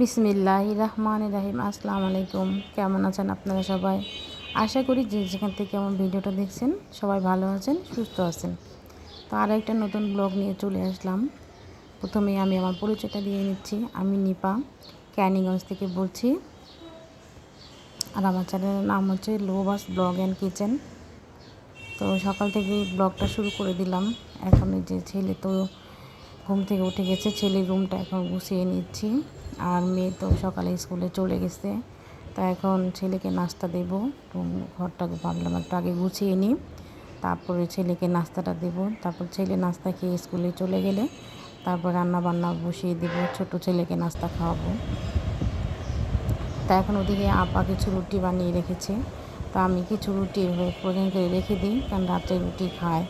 বিসমিল্লাহ রহমান রাহিম আসসালামু আলাইকুম। কেমন আছেন আপনারা সবাই? আশা করি যে যেখান থেকে আমার ভিডিওটা দেখছেন, সবাই ভালো আছেন, সুস্থ আছেন। তো আর একটা নতুন ব্লগ নিয়ে চলে আসলাম। প্রথমে আমি আমার পরিচয়টা দিয়ে নিচ্ছি। আমি নিপা, ক্যানিগঞ্জ থেকে বলছি। আর আমার চ্যানেলের নাম হচ্ছে লোবাস ব্লগ অ্যান্ড কিচেন। তো সকাল থেকে ব্লগটা শুরু করে দিলাম। এখন যে ছেলে তো ঘুম থেকে উঠে গেছে, ছেলের রুমটা এখন গুছিয়ে নিচ্ছি। আর মেয়ে তো সকালে স্কুলে চলে গেছে। তা এখন ছেলেকে নাস্তা দেবো। ঘরটাকে ভাবলাম একটু আগে গুছিয়ে নিই। তারপরে ছেলেকে নাস্তাটা দেব। তারপর ছেলে নাস্তা খেয়ে স্কুলে চলে গেলে তারপর রান্না বান্না বসিয়ে দেব। ছোট ছেলেকে নাস্তা খাওয়াবো। তা এখন ওদিকে আপা কিছু রুটি বানিয়ে রেখেছে। তা আমি কিছু রুটি এভাবে করে রেখে দিই। কারণ রাত্রে রুটি খায়।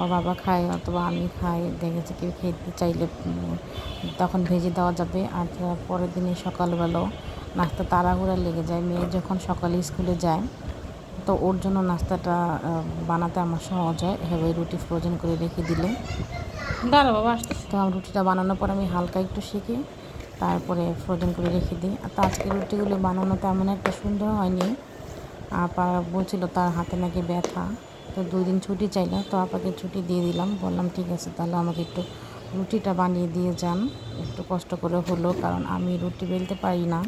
ওর বাবা খায় অথবা আমি খাই দেখেছি কেউ খেতে চাইলে তখন ভেজে দেওয়া যাবে। আর পরের দিনে সকালবেলাও নাস্তা তাড়াহুড়া লেগে যায়। মেয়ে যখন সকালে স্কুলে যায় তো ওর জন্য নাস্তাটা বানাতে আমার সহজ হয়। এভাবে রুটি ফ্রোজেন করে রেখে দিলে। দাঁড়া বাবা তো আমার রুটিটা বানানোর পর আমি হালকা একটু শিখি তারপরে ফ্রোজেন করে রেখে দিই। আর তো আজকে রুটিগুলো বানানো তেমন একটা সুন্দর হয়নি। আপা বলছিল তার হাতে নাকি ব্যথা। তো দুই দিন ছুটি চাইলো, তো আপাকে ছুটি দিয়ে দিলাম। বললাম, ঠিক আছে, তাহলে আমাকে একটু রুটিটা বানিয়ে দিয়ে যান। একটু কষ্ট করে হলো, কারণ আমি রুটি বেলতে পারি না।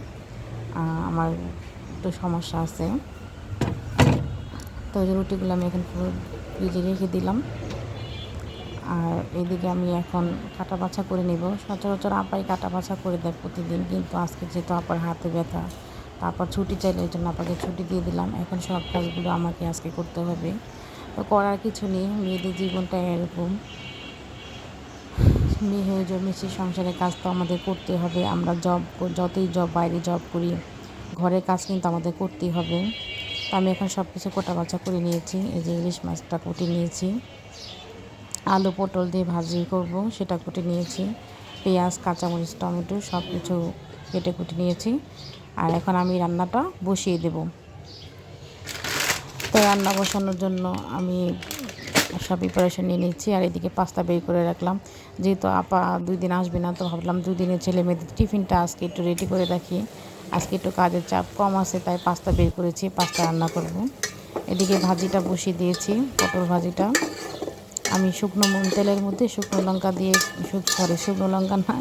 আমার একটু সমস্যা আছে। তো ওই রুটিগুলো আমি এখন ফ্রিজে রেখে দিলাম। আর এদিকে আমি এখন কাটা বাছা করে নেব। সচরাচর আপাই কাটা বাছা করে দেয় প্রতিদিন, কিন্তু আজকে যেহেতু আপার হাতে ব্যথা তারপর ছুটি চাইলে ওই জন্য আপাকে ছুটি দিয়ে দিলাম। এখন সব কাজগুলো আমাকে আজকে করতে হবে। করার কিছু নেই, মেয়েদের জীবনটা এরকম। মেয়ে হয়ে জন্মেছি, সংসারের কাজ তো আমাদের করতে হবে। আমরা জব যতই জব বাইরে জব করি, ঘরের কাজ কিন্তু আমাদের করতেই হবে। তো আমি এখন সব কিছু কোটা বাছা করে নিয়েছি, এই যে ইলিশ মাছটা কুটি নিয়েছি। আলু পটল দিয়ে ভাজি করব, সেটা কুটে নিয়েছি। পেঁয়াজ, কাঁচামরিচ, টমেটো সব কিছু কেটে কুটে নিয়েছি। আর এখন আমি রান্নাটা বসিয়ে দেব। তো রান্না বসানোর জন্য আমি সব প্রিপারেশন নিয়ে নিচ্ছি, আর এদিকে পাস্তা বের করে রাখলাম। যেহেতু আপা দুই দিন আসবে না, তো ভাবলাম দুই দিনের ছেলে মেয়েদের টিফিনটা আজকে একটু রেডি করে রাখি। আজকে একটু কাজের চাপ কম আছে, তাই পাস্তা বের করেছি পাস্তা রান্না করব। এদিকে ভাজিটা বসিয়ে দিয়েছি, পটল ভাজিটা। আমি শুকনো তেলের মধ্যে শুকনো লঙ্কা দিয়ে সরি শুকনো লঙ্কা না,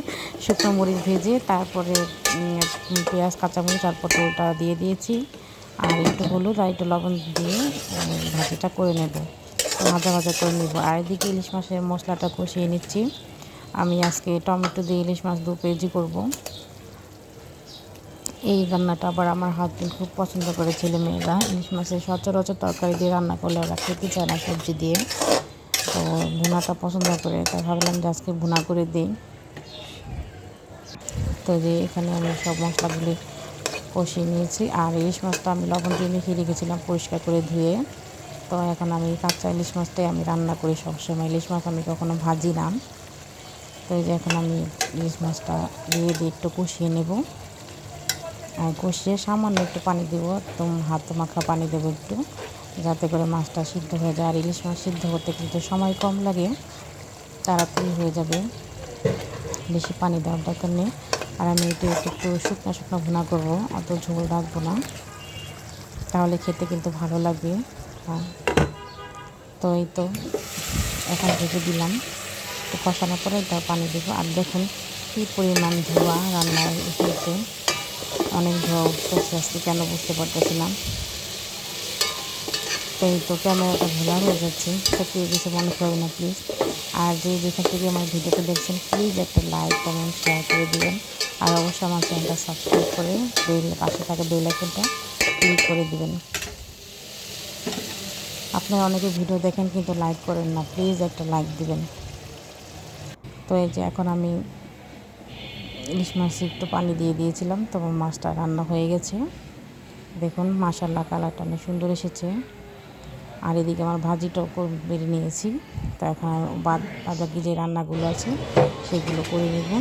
শুকনো মরিচ ভেজে তারপরে পেঁয়াজ, কাঁচামরিচ আর পটলটা দিয়ে দিয়েছি। আর একটু হলুদ আর একটু লবণ দিয়ে ভাজিটা করে নেব। ভাজা ভাজা করে নেব। আর এদিকে ইলিশ মাছের মশলাটা কষিয়ে নিচ্ছি। আমি আজকে টমেটো দিয়ে ইলিশ মাছ দু কেজি করব। এই রান্নাটা আবার আমার হাজবেন্ড খুব পছন্দ করে, ছেলে মেয়েরা। ইলিশ মাছের সচরাচর তরকারি দিয়ে রান্না করলে ওরা খেতে চায় না সবজি দিয়ে। তো ভুনাটা পছন্দ করে, তাই ভাবলাম যে আজকে ভুনা করে দিই। তো যে এখানে আমি সব মশলাগুলি কষিয়ে নিয়েছি। আর ইলিশ মাছটা আমি লবণ দিয়ে মেখে রেখেছিলাম পরিষ্কার করে ধুয়ে। তো এখন আমি কাঁচা ইলিশ মাছটাই আমি রান্না করি সবসময়। ইলিশ মাছ আমি কখনো ভাজি না। তো এই যে এখন আমি ইলিশ মাছটা দিয়ে দিয়ে একটু কষিয়ে নেব। আর কষিয়ে সামান্য একটু পানি দেবো। একদম হাত মাখা পানি দেবো একটু। যাতে করে মাছটা সিদ্ধ হয়ে যায়। আর ইলিশ মাছ সিদ্ধ করতে কিন্তু সময় কম লাগে। তাড়াতাড়ি হয়ে যাবে। বেশি পানি দেওয়ার দরকার নেই। আর আমি এটি একটু শুকনো শুকনো ভুনা করব, অত ঝোল রাখব না। তাহলে খেতে কিন্তু ভালো লাগবে। তো এই তো এখন ভেজে দিলাম। তো কষানোর পরে তার পানি দেবো। আর দেখুন কী পরিমাণ ধোয়া রান্নার উঠেছে অনেক ধোয়া উঠতেছে আজকে, কেন বুঝতে পারতেছিলাম তো এই তো ক্যামেরাটা ভোলা হয়ে যাচ্ছে। তো কেউ কিছু মনে করবে না প্লিজ আর যে যেখান থেকে আমার ভিডিওটা দেখছেন প্লিজ একটা লাইক কমেন্ট শেয়ার করে দেবেন। আর অবশ্যই আমার চ্যানেলটা সাবস্ক্রাইব করে বেল পাশে থাকা বেল আইকনটা ক্লিক করে দেবেন। আপনারা অনেকে ভিডিও দেখেন কিন্তু লাইক করেন না প্লিজ একটা লাইক দিবেন। তো এই যে এখন আমি ইলিশ মাছ একটু পানি দিয়ে দিয়েছিলাম, তো মাছটা রান্না হয়ে গেছে। দেখুন মাসাল্লা কালারটা অনেক সুন্দর এসেছে। আর এদিকে আমার ভাজিটাও বেড়ে নিয়েছি। তো এখন বাদ বাকি যে রান্নাগুলো আছে, সেগুলো করে নেব।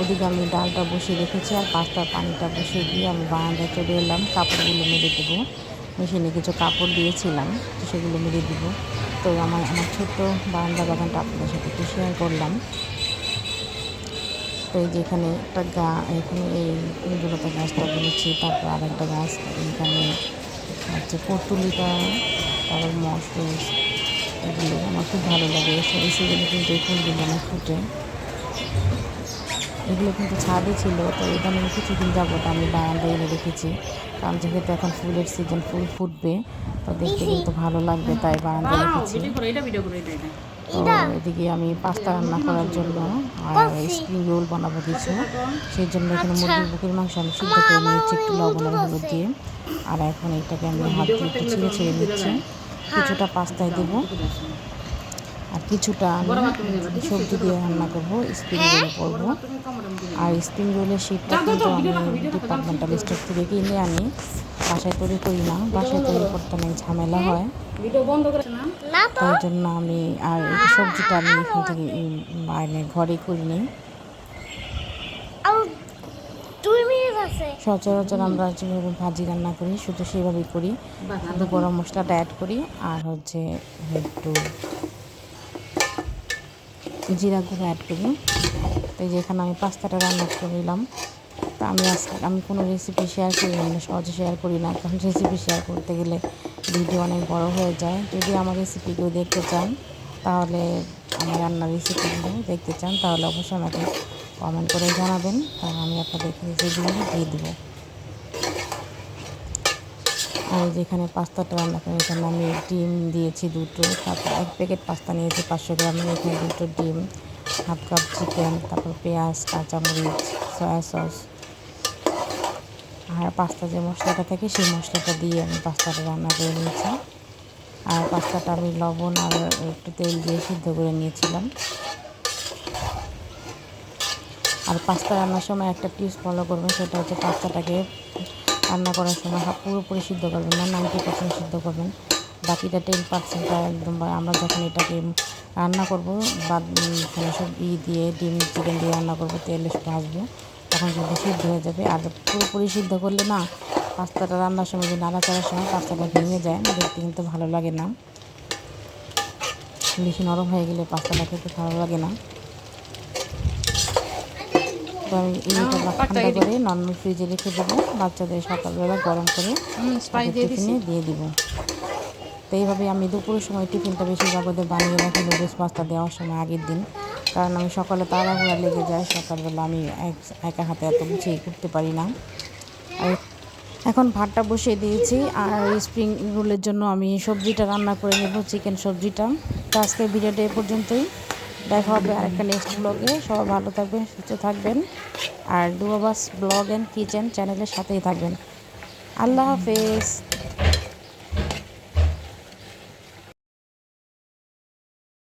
ওদিকে আমি ডালটা বসিয়ে রেখেছি আর পাস্তার পানিটা বসিয়ে দিয়ে আমি বারান্দায় চলে এলাম। কাপড়গুলো মেরে দেবো। মেশিনে কিছু কাপড় দিয়েছিলাম, তো সেগুলো মেরে দেবো। তো আমার আমার ছোট্ট বারান্দা বাগানটা আপনাদের সাথে একটু শেয়ার করলাম। তো এই যে এখানে একটা গা, এখানে এই গাছটা বলেছি, তারপর আর একটা গাছ, এখানে হচ্ছে পর্তুলিকা তারপর মসরুস এগুলো আমার খুব ভালো লাগে। এই সিজনে কিন্তু এই ফুলগুলো আমার ফুটে। এগুলো কিন্তু ছাদে ছিল তো এখানে কিছুদিন যাবত আমি বারান্দায় এনে রেখেছি। কারণ যেহেতু এখন ফুলের সিজন ফুল ফুটবে তো দেখতে কিন্তু ভালো লাগবে তাই বারান্দায় রেখেছি। তো এদিকে আমি পাস্তা রান্না করার জন্য আর স্প্রিং রোল বানাবো কিছু। সেই জন্য এখানে মুরগির বুকের মাংস আমি সিদ্ধ করে নিয়েছি একটু লবণ হলুদ দিয়ে। আর এখন এটাকে আমি হাত দিয়ে একটু ছিঁড়ে ছিঁড়ে নিচ্ছি। কিছুটা পাস্তায় দেবো। আর কিছুটা আমি সবজি দিয়ে রান্না করব স্প্রিং রোল করব। আর স্প্রিং রোলের শীতটা কিন্তু আমি ডিপার্টমেন্টাল স্টোর থেকে কিনে আনি। বাসায় তৈরি করি না বাসায় তৈরি করতে অনেক ঝামেলা হয়। তাই জন্য আমি আর সবজিটা আমি এখান থেকে বাইরে ঘরে করি নিই আর দুই মিনিট আছে সচরাচর আমরা যেভাবে ভাজি রান্না করি শুধু সেভাবেই করি। শুধু গরম মশলাটা অ্যাড করি আর হচ্ছে একটু জিরা গুঁড়ো অ্যাড করি। তো এই যে আমি পাস্তাটা রান্না করে নিলাম। তা আমি আজকে আমি কোনো রেসিপি শেয়ার করি না সহজে শেয়ার করি না। কারণ রেসিপি শেয়ার করতে গেলে ভিডিও অনেক বড় হয়ে যায়। যদি আমার রেসিপি কেউ দেখতে চান তাহলে আমার রান্নার রেসিপিগুলো দেখতে চান তাহলে অবশ্যই আমাকে কমেন্ট করে জানাবেন তাহলে আমি আপনাদেরকে রেসিপিগুলো দিয়ে দেবো। আর যেখানে পাস্তাটা রান্না করি এখানে আমি ডিম দিয়েছি দুটো, তারপর এক প্যাকেট পাস্তা নিয়েছি পাঁচশো গ্রাম এখানে দুটো ডিম, হাফ কাপ চিকেন, তারপর পেঁয়াজ, কাঁচামরিচ, সয়া সস। আর পাস্তা যে মশলাটা থাকে সেই মশলাটা দিয়ে আমি পাস্তাটা রান্না করে নিয়েছি। আর পাস্তাটা আমি লবণ আর একটু তেল দিয়ে সিদ্ধ করে নিয়েছিলাম। আর পাস্তা রান্নার সময় একটা টিপস ফলো করবেন, সেটা হচ্ছে পাস্তাটাকে রান্না করার সময় পুরোপুরি সিদ্ধ করবেন না নাইনটি পার্সেন্ট সিদ্ধ করবেন। বাকিটা টেন পার্সেন্টটা একদম আমরা যখন এটাকে রান্না করব, বা মানে সব ই দিয়ে, ডিম, চিকেন দিয়ে রান্না করব, তেলে ভাজবো তখন কিন্তু সিদ্ধ হয়ে যাবে। আর পুরোপুরি সিদ্ধ করলে না, পাস্তাটা রান্নার সময় যে নাড়া চাড়ার সময় পাস্তাটা ভেঙে যায়, দেখতে কিন্তু ভালো লাগে না। বেশি নরম হয়ে গেলে পাস্তাটা খেতে ভালো লাগে না। এইটা ঠান্ডা করে নর্মাল ফ্রিজে রেখে দেবো। বাচ্চাদের সকালবেলা গরম করে টিফিনে দিয়ে দিব। তো এইভাবে আমি দুপুরের সময় টিফিনটা বেশি ওদের বানিয়ে রাখি নুডলস পাস্তা দেওয়ার সময় আগের দিন। কারণ আমি সকালে তাড়াহুড়া লেগে যায় সকালবেলা আমি এক- একা হাতে এত গুছিয়ে করতে পারি না। আর এখন ভাতটা বসিয়ে দিয়েছি আর স্প্রিং রোলের জন্য আমি সবজিটা রান্না করে নেব চিকেন সবজিটা। তো আজকে ভিডিওটা এ পর্যন্তই। দেখা হবে আরেকটা নেক্সট ব্লগে সবাই ভালো থাকবেন, সুস্থ থাকবেন। আর ডুয়াবাস ব্লগ অ্যান্ড কিচেন চ্যানেলের সাথেই থাকবেন। আল্লাহ হাফেজ।